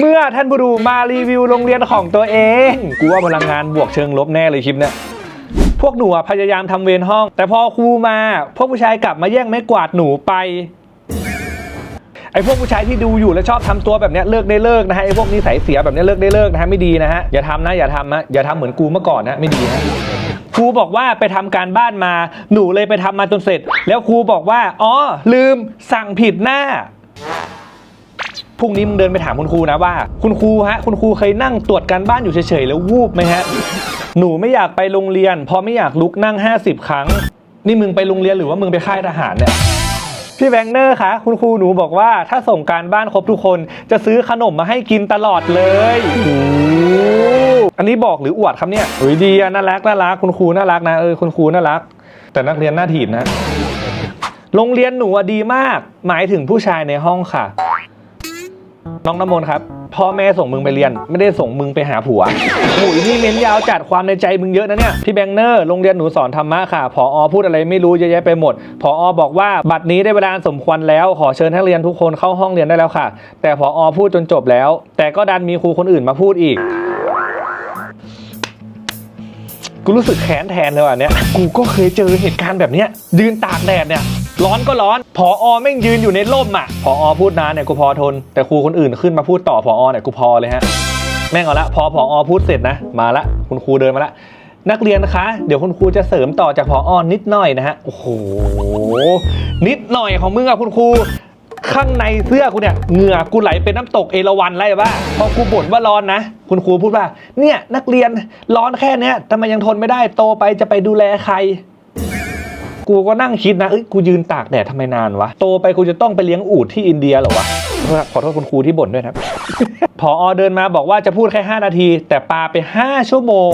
เมื่อท่านผู้ดูมารีวิวโรงเรียนของตัวเอง กูว่าพลังงานบวกเชิงลบแน่เลยคลิปเนี้ยพวกหนูอะพยายามทำเวรห้อง แต่พอครูมา พวกผู้ชายกลับมาแย่งไม้กวาดหนูไป ไอ้พวกผู้ชายที่ดูอยู่แล้วชอบทำตัวแบบเนี้ยเลิกได้เลิกนะฮะไอ้พวกนิสัยเสียแบบเนี้ยเลิกได้เลิกนะฮะไม่ดีนะฮะอย่าทำนะอย่าทำนะอย่าทำเหมือนกูเมื่อก่อนนะไม่ดีนะครูบอกว่าไปทำการบ้านมาหนูเลยไปทำมาจนเสร็จ แล้วครูบอกว่าอ๋อลืมสั่งผิดหน้า พรุ่งนี้มึงเดินไปถามคุณครูนะว่า คุณครูฮะ คุณครูเคยนั่งตรวจการบ้านอยู่เฉยๆแล้ววูบไหมฮะ หนูไม่อยากไปโรงเรียน เพราะไม่อยากลุกนั่ง 50 ครั้ง นี่มึงไปโรงเรียนหรือว่ามึงไปค่ายทหารเนี่ยพี่แบงค์เนอร์คะคุณครูหนูบอกว่าถ้าส่งการบ้านครบทุกคนจะซื้อขนมมาให้กินตลอดเลยอ้โหอันนี้บอกหรืออวดครับเนี่ยเฮ้ยดีอะน่ารักน่ารักคุณครูน่ารักนะเออคุณครูน่ารัก แต่นักเรียนหน้าถีบนะ โรงเรียนหนูดีมาก หมายถึงผู้ชายในห้องค่ะ น้องน้ำมนต์ครับ พ่อแม่ส่งมึงไปเรียน ไม่ได้ส่งมึงไปหาผัวโอ้ยนี่เม้นยาวจัดความในใจมึงเยอะนะเนี่ย พี่แบงเนอร์โรงเรียนหนูสอนธรรมะค่ะผอพูดอะไรไม่รู้เยอะแยะไปหมดผอบอกว่าบัดนี้ได้เวลาสมควรแล้วขอเชิญนักเรียนทุกคนเข้าห้องเรียนได้แล้วค่ะ แต่ผอพูดจนจบแล้ว แต่ก็ดันมีครูคนอื่นมาพูดอีกกูรู้สึกแค้นแทนเลยว่ะเนี่ย กูก็เคยเจอเหตุการณ์แบบเนี้ยยืนตากแดดเนี่ย ร้อนก็ร้อนพออแม่งยืนอยู่ในร่มอะพออพูดนานเนี่ยกูพอทน แต่ครูคนอื่นขึ้นมาพูดต่อพออเนี่ยกูพอเลยฮะ แม่งเอาละพอพออพูดเสร็จนะ มาละคุณครูเดินมาละ นักเรียนนะคะ เดี๋ยวคุณครูจะเสริมต่อจากพออนิดหน่อยนะฮะ โอ้โห นิดหน่อยของมึงอะคุณครูข้างในเสื้อกูเนี่ยเหงื่อกูไหลเป็นน้ำตกเอราวันไรบ้าพอกูบ่นว่าร้อนนะ คุณครูพูดว่า เนี่ยนักเรียนร้อนแค่เนี้ยทำไมยังทนไม่ได้โตไปจะไปดูแลใคร กูก็นั่งคิดนะเอ้ยกูยืนตากแดดทำไมนานวะ โตไปกูจะต้องไปเลี้ยงอูฐที่อินเดียเหรอวะ ขอโทษคุณครูที่บ่นด้วยนะครับพอเดินมาบอกว่าจะพูดแค่ 5 นาที แต่ปาไป 5 ชั่วโมง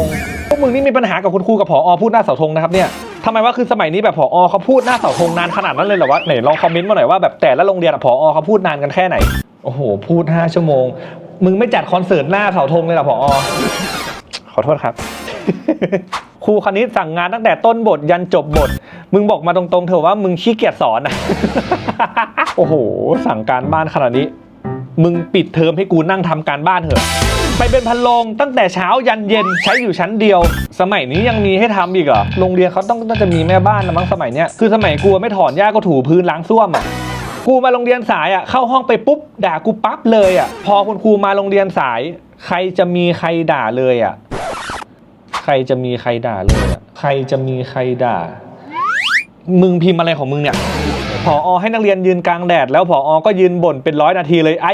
พวกมึงนี่มีปัญหากับคุณครูกับพอพูดหน้าเสาธงนะครับเนี่ยทำไมว่าคือสมัยนี้แบบพอเขาพูดหน้าเสาธงนานขนาดนั้นเลยเหรอวะไหนลองคอมเมนต์มาหน่อยว่าแบบแต่ละโรงเรียนอะพอเขาพูดนานกันแค่ไหนโอ้โห พูด 5 ชั่วโมง มึงไม่จัดคอนเสิร์ตหน้าเสาธงเลยหรอพอขอโทษครับครูคณิตสั่งงานตั้งแต่ต้นบทยันจบบท มึงบอกมาตรงๆเถอะว่ามึงขี้เกียจสอนนะโอ้โห สั่งการบ้านขนาดนี้ มึงปิดเทอมให้กูนั่งทำการบ้านเถอะ ไปเป็นพันโรงตั้งแต่เช้ายันเย็นใช้อยู่ชั้นเดียว สมัยนี้ยังมีให้ทำอีกเหรอโรงเรียนเขาต้องน่าจะมีแม่บ้านนะมั้งสมัยเนี้ยคือสมัยกูไม่ถอนหญ้าก็ถูพื้นล้างส้วมอะกูมาโรงเรียนสายอะเข้าห้องไปปุ๊บด่ากูปั๊บเลยอะ พอคุณครูมาโรงเรียนสาย ใครจะมีใครด่าเลยอะ ใครจะมีใครด่าเลยอะใครจะมีใครด่า มึงพิมพ์อะไรของมึงเนี่ยผอให้นักเรียนยืนกลางแดด แล้วผอก็ยืนบ่นเป็นร้อยนาทีเลยไอ้